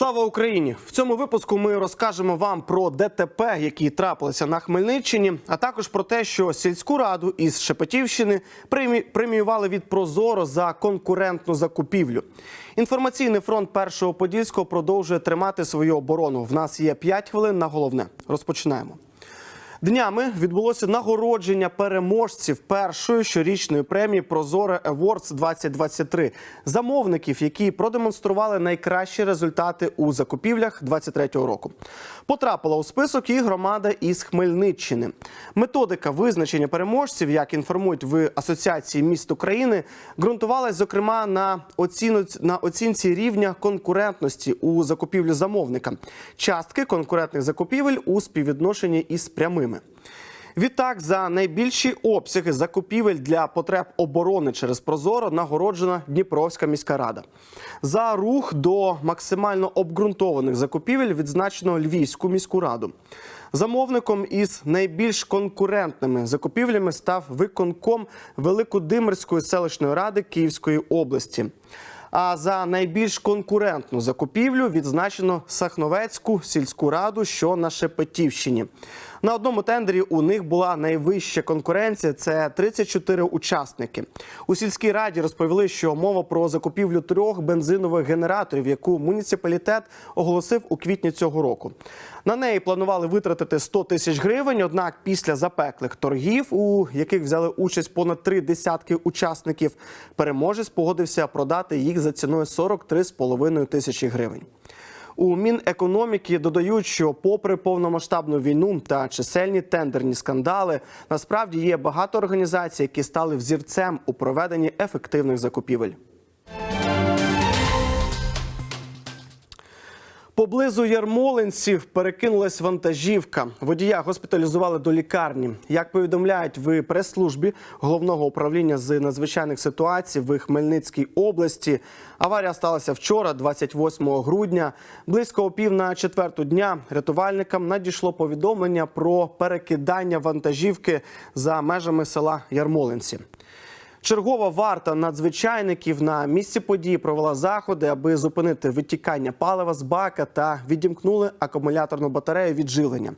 Слава Україні! В цьому випуску ми розкажемо вам про ДТП, які трапилися на Хмельниччині, а також про те, що сільську раду із Шепетівщини премі- преміювали від Прозоро за конкурентну закупівлю. Інформаційний фронт першого подільського продовжує тримати свою оборону. В нас є 5 хвилин на головне. Розпочинаємо. Днями відбулося нагородження переможців першої щорічної премії Прозоре Awards 2023 замовників, які продемонстрували найкращі результати у закупівлях 2023 року. Потрапила у список і громада із Хмельниччини. Методика визначення переможців, як інформують в Асоціації міст України, ґрунтувалась зокрема на оціну на оцінці рівня конкурентності у закупівлі замовника, частки конкурентних закупівель у співвідношенні із прямими. Відтак, за найбільші обсяги закупівель для потреб оборони через Прозоро нагороджена Дніпровська міська рада. За рух до максимально обґрунтованих закупівель відзначено Львівську міську раду. Замовником із найбільш конкурентними закупівлями став виконком Великодимирської селищної ради Київської області. А за найбільш конкурентну закупівлю відзначено Сахновецьку сільську раду, що на Шепетівщині. На одному тендері у них була найвища конкуренція це 34 учасники. У сільській раді розповіли, що мова про закупівлю трьох бензинових генераторів, яку муніципалітет оголосив у квітні цього року. На неї планували витратити 100 тисяч гривень. Однак, після запеклих торгів, у яких взяли участь понад три десятки учасників, переможець погодився продати їх за ціною 43,5 тисячі гривень. У Мінекономіки додають, що, попри повномасштабну війну та чисельні тендерні скандали, насправді є багато організацій, які стали взірцем у проведенні ефективних закупівель. Поблизу Ярмолинців перекинулась вантажівка. Водія госпіталізували до лікарні. Як повідомляють в прес-службі головного управління з надзвичайних ситуацій в Хмельницькій області, аварія сталася вчора, 28 грудня. Близько о пів на четверту дня рятувальникам надійшло повідомлення про перекидання вантажівки за межами села Ярмолинці. Чергова варта надзвичайників на місці події провела заходи, аби зупинити витікання палива з бака та відімкнули акумуляторну батарею від живлення.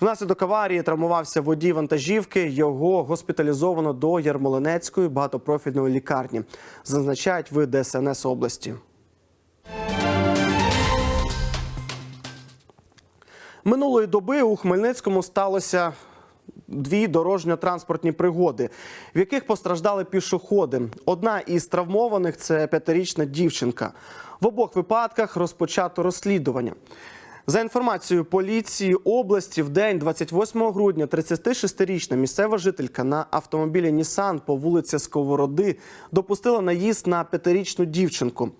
Внаслідок аварії травмувався водій вантажівки. Його госпіталізовано до Ярмолинецької багатопрофільної лікарні. Зазначають в ДСНС області. Минулої доби у Хмельницькому сталося дві дорожньо-транспортні пригоди, в яких постраждали пішоходи. Одна із травмованих це п'ятирічна дівчинка. В обох випадках розпочато розслідування. За інформацією поліції області, в день 28 грудня 36-річна місцева жителька на автомобілі Нісан по вулиці Сковороди допустила наїзд на п'ятирічну дівчинку.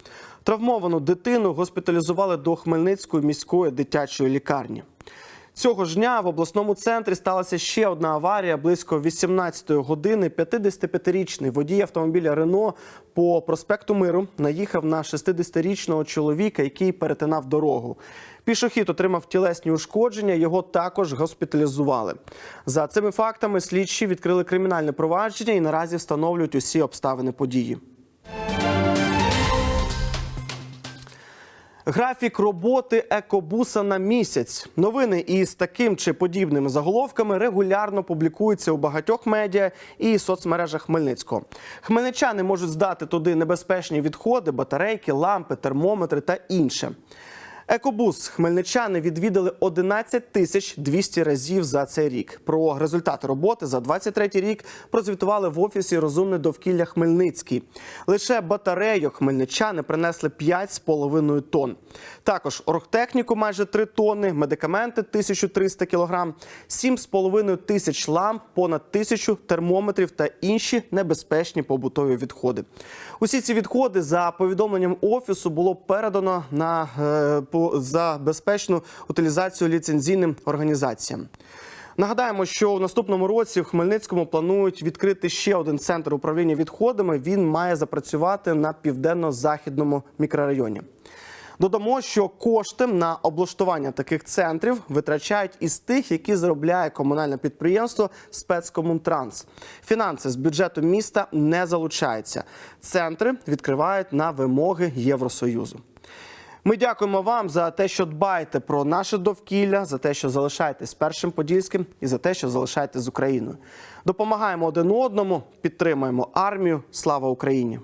Травмовану дитину госпіталізували до Хмельницької міської дитячої лікарні. Цього ж дня в обласному центрі сталася ще одна аварія. Близько 18-ї години 55-річний водій автомобіля Рено по проспекту Миру наїхав на 60-річного чоловіка, який перетинав дорогу. Пішохід отримав тілесні ушкодження. Його також госпіталізували. За цими фактами слідчі відкрили кримінальне провадження і наразі встановлюють усі обставини події. Графік роботи екобуса на місяць. Новини із таким чи подібними заголовками регулярно публікуються у багатьох медіа і соцмережах Хмельницького. Хмельничани можуть здати туди небезпечні відходи, батарейки, лампи, термометри та інше. Екобус хмельничани відвідали 11 тисяч 200 разів за цей рік. Про результати роботи за 23 рік прозвітували в офісі Розумне довкілля Хмельницький. Лише батарейок хмельничани принесли 5,5 тонн. Також оргтехніку майже 3 тонни, медикаменти 1300 кілограм, 7,5 тисяч ламп, понад тисячу термометрів та інші небезпечні побутові відходи. Усі ці відходи за повідомленням офісу було передано на е, за безпечну утилізацію ліцензійним організаціям. Нагадаємо, що у наступному році в Хмельницькому планують відкрити ще один центр управління відходами. Він має запрацювати на південно-західному мікрорайоні. Додамо, що кошти на облаштування таких центрів витрачають із тих, які заробляє комунальне підприємство спецкомунтранс. Фінанси з бюджету міста не залучаються. Центри відкривають на вимоги Євросоюзу. Ми дякуємо вам за те, що дбаєте про наше довкілля, за те, що залишаєтесь першим подільським, і за те, що залишаєтесь з Україною. Допомагаємо один одному, підтримуємо армію. Слава Україні!